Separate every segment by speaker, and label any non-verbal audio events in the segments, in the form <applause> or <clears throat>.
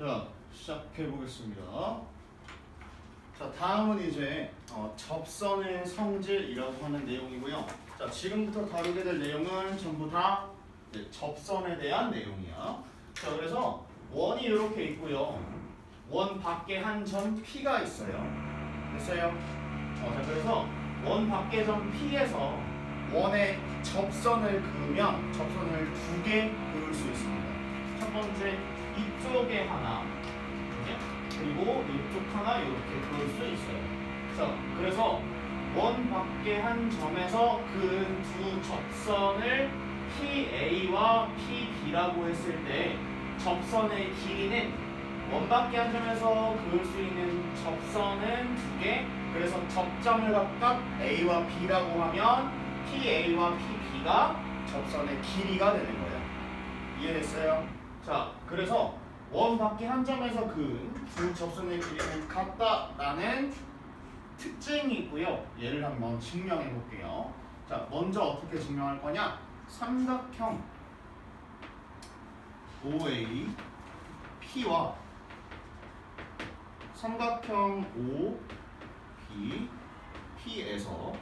Speaker 1: 자, 시작해 보겠습니다. 자, 다음은 이제 어, 접선의 성질이라고 하는 내용이고요. 자, 지금부터 다루게 될 내용은 전부 다 접선에 대한 내용이야. 자, 그래서 원이 이렇게 있고요. 원 밖에 한 점 P가 있어요. 됐어요? 어, 자, 그래서 원 밖의 점 P에서 원의 접선을 그으면 접선을 두 개 그을 수 있습니다. 첫 번째 이쪽에 하나, 이제 그리고 이쪽 하나 이렇게 그을 수 있어요. 자, 그래서 원 밖에 한 점에서 그은 두 접선을 PA와 PB라고 했을 때 접선의 길이는 원 밖에 한 점에서 그을 수 있는 접선은 두 개. 그래서 접점을 각각 A와 B라고 하면 PA와 PB가 접선의 길이가 되는 거예요. 이해됐어요? 자, 그래서 원 밖에 한 점에서 그은 두 접선의 길이는 같다라는 특징이 있고요. 얘를 한번 증명해 볼게요. 자, 먼저 어떻게 증명할 거냐? 삼각형 OA P와 삼각형 O B P에서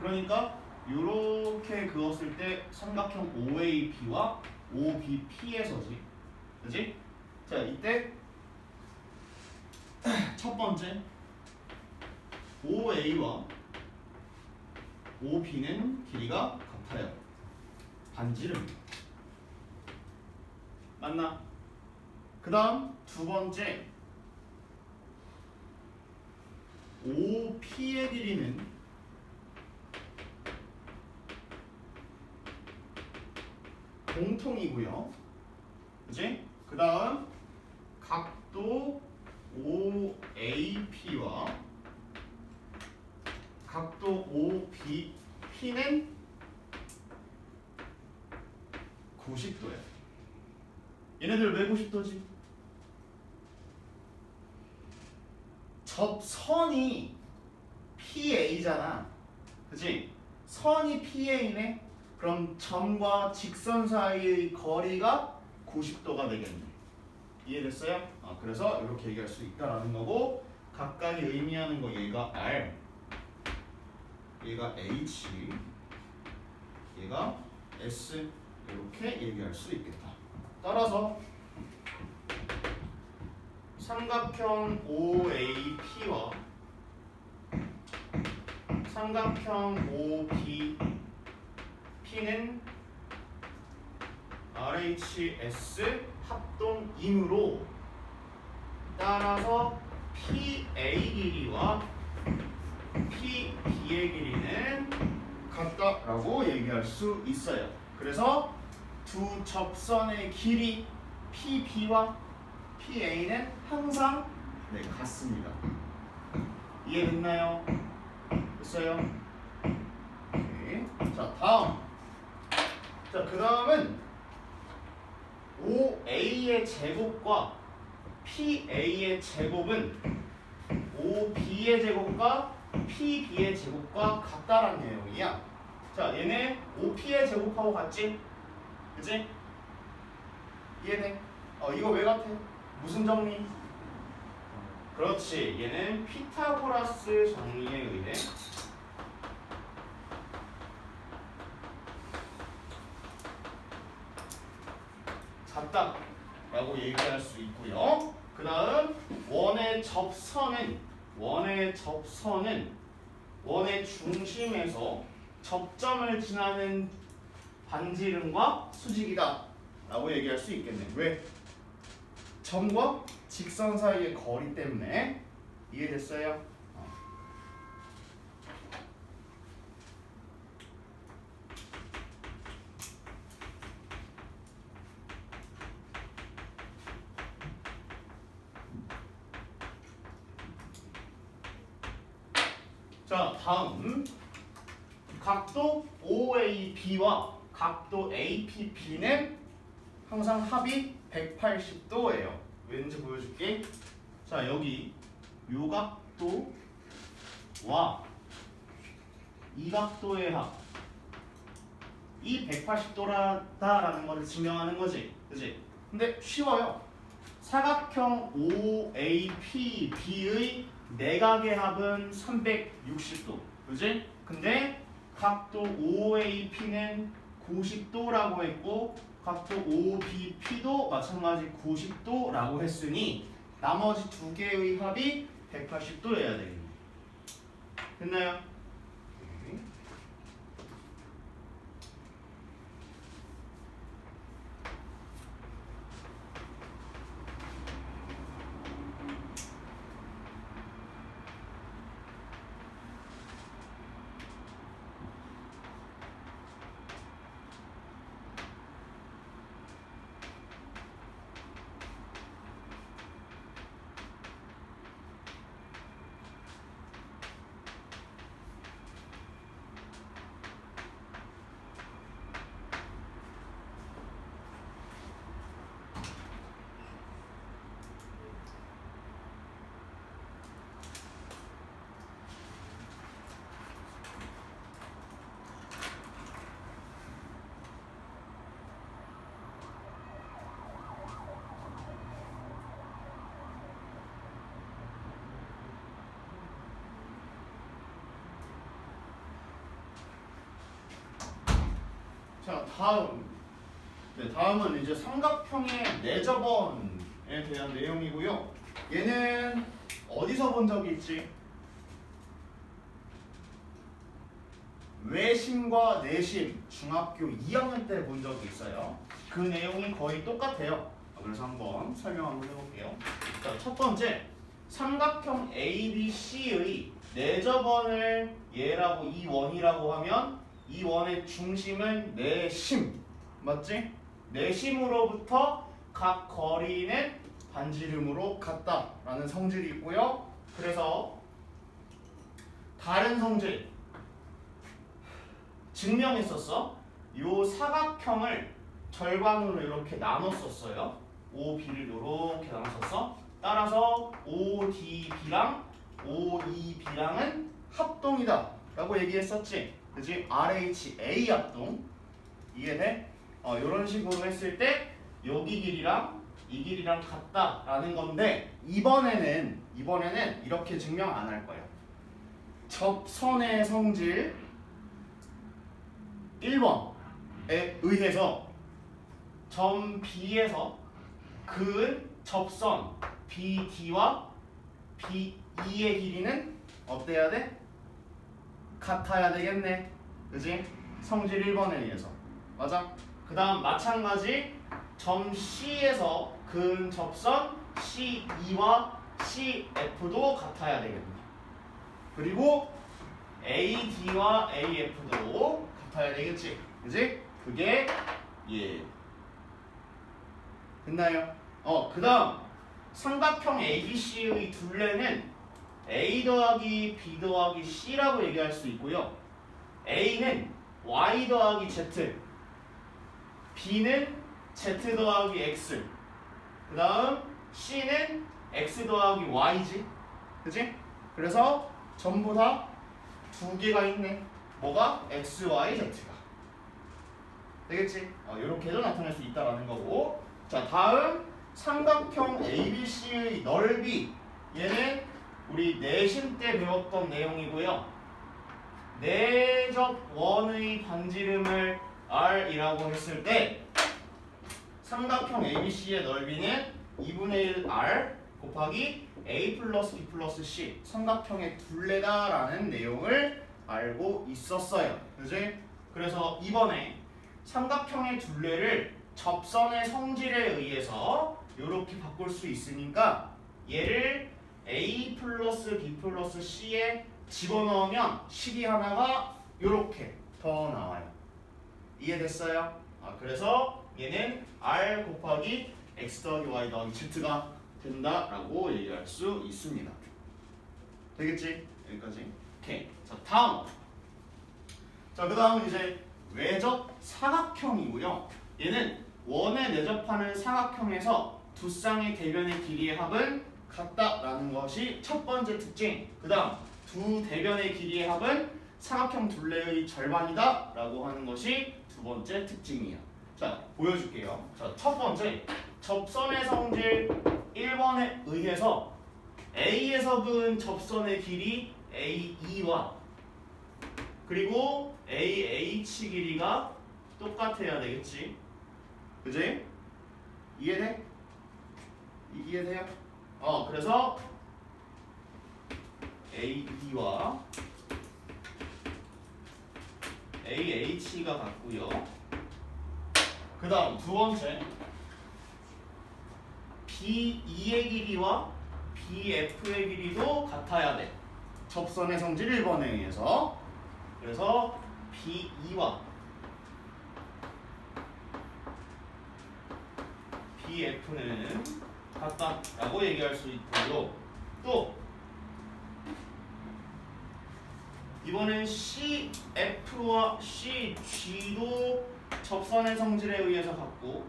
Speaker 1: 그러니까 이렇게 그었을 때 삼각형 OAP와 OBP에서지, 그지? 자 이때 <clears throat> 첫 번째 OA와 OB는 길이가 같아요. 반지름 맞나? 그 다음 두 번째 OP의 길이는 공통이고요. 그지? 그 다음 각도 OAP와 각도 OBP는 90도예요. 얘네들 왜 90도지? 접선이 PA잖아. 그지? 선이 PA네? 그럼 점과 직선 사이의 거리가 90도가 되겠네. 이해됐어요? 아, 그래서 이렇게 얘기할 수 있다라는 거고 각각이 의미하는 거 얘가 R, 얘가 H, 얘가 S 이렇게 얘기할 수 있겠다. 따라서 삼각형 OAP와 삼각형 OB P는 RHS 합동이므로 따라서 PA 길이와 PB의 길이는 같다라고 얘기할 수 있어요. 그래서 두 접선의 길이 PB와 PA는 항상 네, 같습니다. 이해됐나요? 됐어요? 오케이. 자, 다음. 자, 그 다음은 OA의 제곱과 PA의 제곱은 OB의 제곱과 PB의 제곱과 같다라는 내용이야. 자, 얘네 OP의 제곱하고 같지? 그치? 이해돼? 어, 이거 왜 같아? 무슨 정리? 그렇지. 얘는 피타고라스 정리에 의해 같다라고 얘기할 수 있고요. 그 다음 원의 접선은 원의 접선은 원의 중심에서 접점을 지나는 반지름과 수직이다 라고 얘기할 수 있겠네. 왜? 점과 직선 사이의 거리 때문에 이해됐어요? 어. 자, 다음 각도 OAB와 각도 APB는 항상 합이 180도예요. 왠지 보여줄게. 자, 여기 요 각도와 이 각도의 합. 이 180도라다라는 것을 증명하는 거지. 그지? 근데 쉬워요. 사각형 OAPB의 내각의 합은 360도. 그지? 근데 각도 OAP는 90도라고 했고 각도 OBP도 마찬가지 90도라고 했으니 나머지 두 개의 합이 180도여야 되겠네. 됐나요? 자 다음. 네 다음은 이제 삼각형의 내저번에 대한 내용이고요. 얘는 어디서 본 적이 있지? 외심과 내심 중학교 2학년 때 본 적이 있어요. 그 내용이 거의 똑같아요. 그래서 한번 설명 한번 해볼게요. 자, 첫 번째. 삼각형 ABC의 내저번을 얘라고 이 원이라고 하면 이 원의 중심은 내심 맞지? 내심으로부터 각 거리는 반지름으로 같다라는 성질이 있고요. 그래서 다른 성질 증명했었어. 요 사각형을 절반으로 이렇게 나눴었어요. OB를 이렇게 나눴었어. 따라서 ODB랑 OEB랑은 합동이다 라고 얘기했었지. 그지? RHA 합동 이해돼? 어, 이런 식으로 했을 때 여기 길이랑 이 길이랑 같다라는 건데 이번에는 이번에는 이렇게 증명 안 할 거예요. 접선의 성질 1번에 의해서 점 B에서 그은 접선 BD와 B2의 길이는 어때야 돼? 같아야 되겠네. 그지? 성질 1번에 의해서. 맞아? 그 다음 마찬가지 점 C에서 근 접선 C2와 CF도 같아야 되겠네. 그리고 AD와 AF도 같아야 되겠지. 그지? 그게 예. 됐나요? 어, 그 다음 삼각형 ABC의 둘레는 A 더하기 B 더하기 C라고 얘기할 수 있고요. A는 Y 더하기 Z, B는 Z 더하기 X, 그 다음 C는 X 더하기 Y지. 그지? 그래서 전부 다 두 개가 있네. 뭐가? X, Y, Z가. 되겠지? 어, 이렇게도 나타낼 수 있다라는 거고. 자, 다음 삼각형 ABC의 넓이. 얘는 우리 내신 때 배웠던 내용이고요. 내적 원의 반지름을 R이라고 했을 때 삼각형 ABC의 넓이는 2분의 1 R 곱하기 A 플러스 B 플러스 C 삼각형의 둘레다라는 내용을 알고 있었어요. 그지? 그래서 이번에 삼각형의 둘레를 접선의 성질에 의해서 이렇게 바꿀 수 있으니까 얘를 A 플러스 B 플러스 C에 집어넣으면 식이 하나가 이렇게 더 나와요. 이해됐어요? 아, 그래서 얘는 R 곱하기 X 더하기 Y 더하기 Z가 된다라고 얘기할 수 있습니다. 되겠지? 여기까지. 오케이. 자, 다음. 자, 그 다음은 이제 외적 사각형이고요. 얘는 원에 내접하는 사각형에서 두 쌍의 대변의 길이의 합은 같다라는 것이 첫 번째 특징. 그 다음 두 대변의 길이의 합은 사각형 둘레의 절반이다라고 하는 것이 두 번째 특징이야. 자, 보여줄게요. 자, 첫 번째. 접선의 성질 1번에 의해서 A에서 그은 접선의 길이 A2와 그리고 AH 길이가 똑같아야 되겠지. 그지? 이해돼? 이- 이해돼요? 어, 그래서 AE와 AH가 같고요. 그 다음 두 번째 B2의 길이와 BF의 길이도 같아야 돼. 접선의 성질 1번에 의해서 그래서 B2와 BF는 같다라고 얘기할 수 있고요. 또 이번엔 CF와 CG도 접선의 성질에 의해서 같고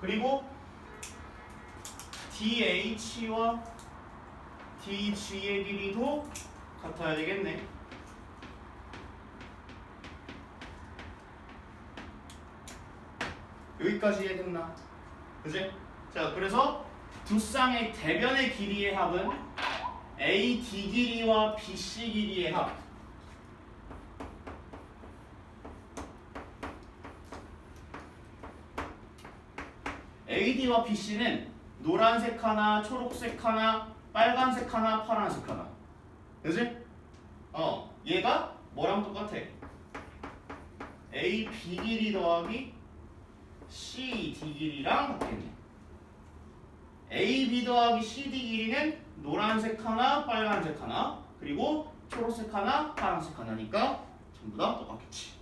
Speaker 1: 그리고 DH와 DG의 길이도 같아야 되겠네. 여기까지 이해됐나? 그지? 자, 그래서 두 쌍의 대변의 길이의 합은 AD 길이와 BC 길이의 합. AD와 BC는 노란색 하나, 초록색 하나, 빨간색 하나, 파란색 하나. 그지? 어, 얘가 뭐랑 똑같아? A, B 길이 더하기 C, D 길이랑 같겠네. A, B 더하기 C, D 길이는 노란색 하나, 빨간색 하나, 그리고 초록색 하나, 파란색 하나니까 전부 다 똑같겠지.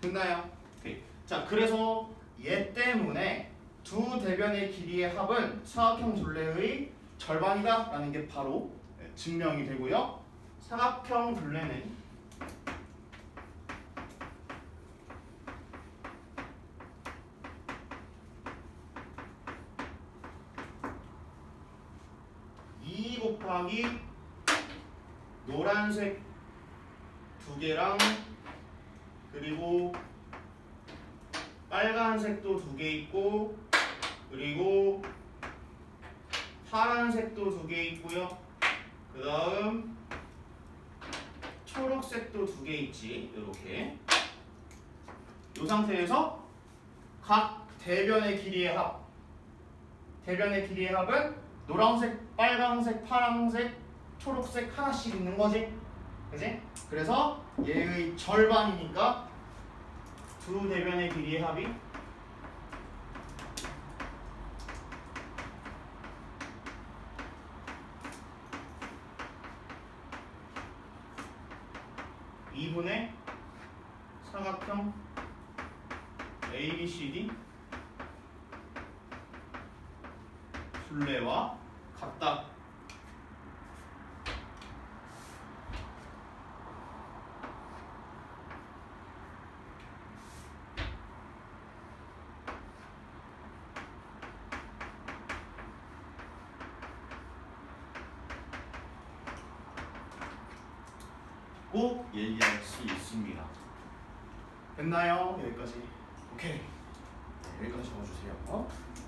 Speaker 1: 됐나요? 오케이. 자, 그래서 얘 때문에 두 대변의 길이의 합은 사각형 둘레의 절반이다라는 게 바로 네, 증명이 되고요. 사각형 둘레는 이 곱하기 노란색 두 개랑 그리고 빨간색도 두 개 있고 그리고 파란색도 두 개 있고요. 그 다음 초록색도 두 개 있지. 이렇게 이 상태에서 각 대변의 길이의 합 대변의 길이의 합은 노란색, 빨간색, 파란색, 초록색 하나씩 있는 거지. 그지? 그래서 얘의 절반이니까 두 대변의 길이의 합이 이분의 사각형 ABCD 둘레와 같다. 고 얘기할 수 있습니다. 됐나요? 여기까지. 오케이. 네, 여기까지 적어주세요.